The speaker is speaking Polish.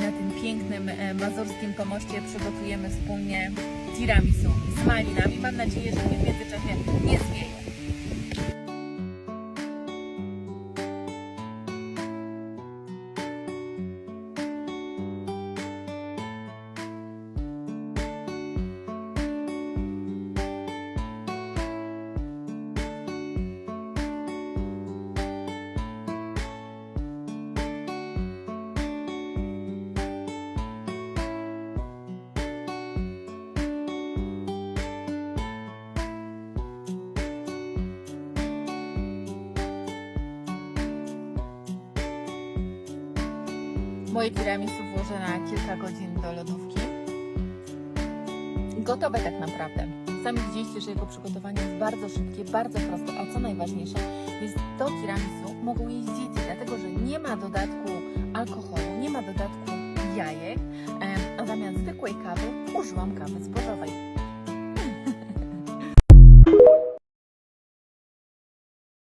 Na tym pięknym e, mazurskim pomoście przygotujemy wspólnie tiramisu z malinami. Mam nadzieję, że w międzyczasie Moje tiramisu włożę na kilka godzin do lodówki. Gotowe tak naprawdę. Sami widzieliście, że jego przygotowanie jest bardzo szybkie, bardzo proste, a co najważniejsze, jest to tiramisu mogą jeść dzieci, dlatego że nie ma dodatku alkoholu, nie ma dodatku jajek, a zamiast zwykłej kawy użyłam kawy zbożowej.